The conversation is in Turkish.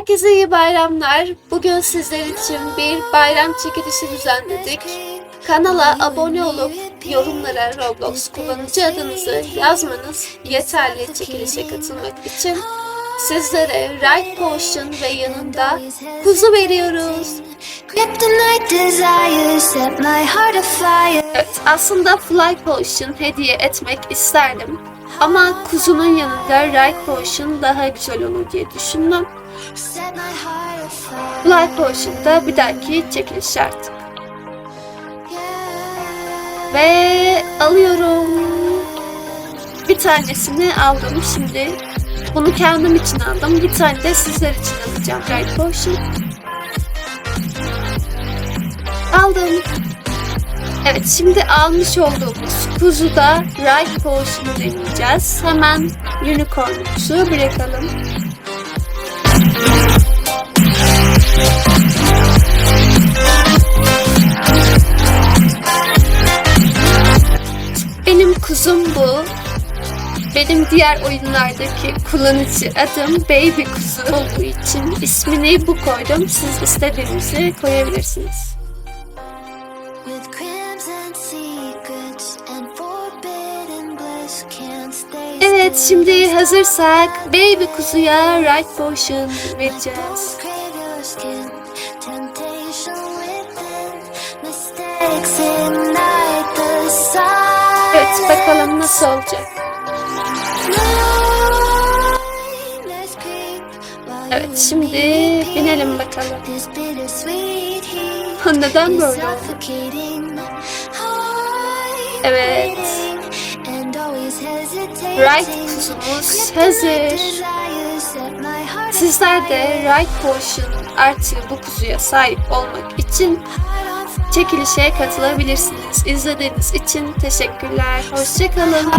Herkese iyi bayramlar. Bugün sizler için bir bayram çekilişi düzenledik. Kanala abone olup yorumlara Roblox kullanıcı adınızı yazmanız yeterli çekilişe katılmak için sizlere Right Potion ve yanında kuzu veriyoruz. Evet, aslında Fly Potion hediye etmek isterdim. Ama kuzunun yanında Right Potion daha güzel olur diye düşündüm. Fly Potion da bir dahaki çekiliş artık. Ve alıyorum. Bir tanesini aldım şimdi. Bunu kendim için aldım. Bir tane de sizler için alacağım. Right Potion. Aldım. Evet şimdi almış olduğumuz kuzuda Right Potion'u deneyeceğiz. Hemen Unicorn'umuzu bırakalım. Benim kuzum bu. Benim diğer oyunlardaki kullanıcı adım Baby Kuzu olduğu için ismini bu koydum. Siz istediğinizi koyabilirsiniz. With Evet şimdi hazırsak Baby Kuzu'ya Right Potion vereceğiz. Evet bakalım nasıl olacak. Evet şimdi binelim bakalım. Neden böyle oldu? Evet. Right kuzumuz hazır. Sizler de Right Potion artı bu kuzuya sahip olmak için çekilişe katılabilirsiniz. İzlediğiniz için teşekkürler. Hoşçakalın.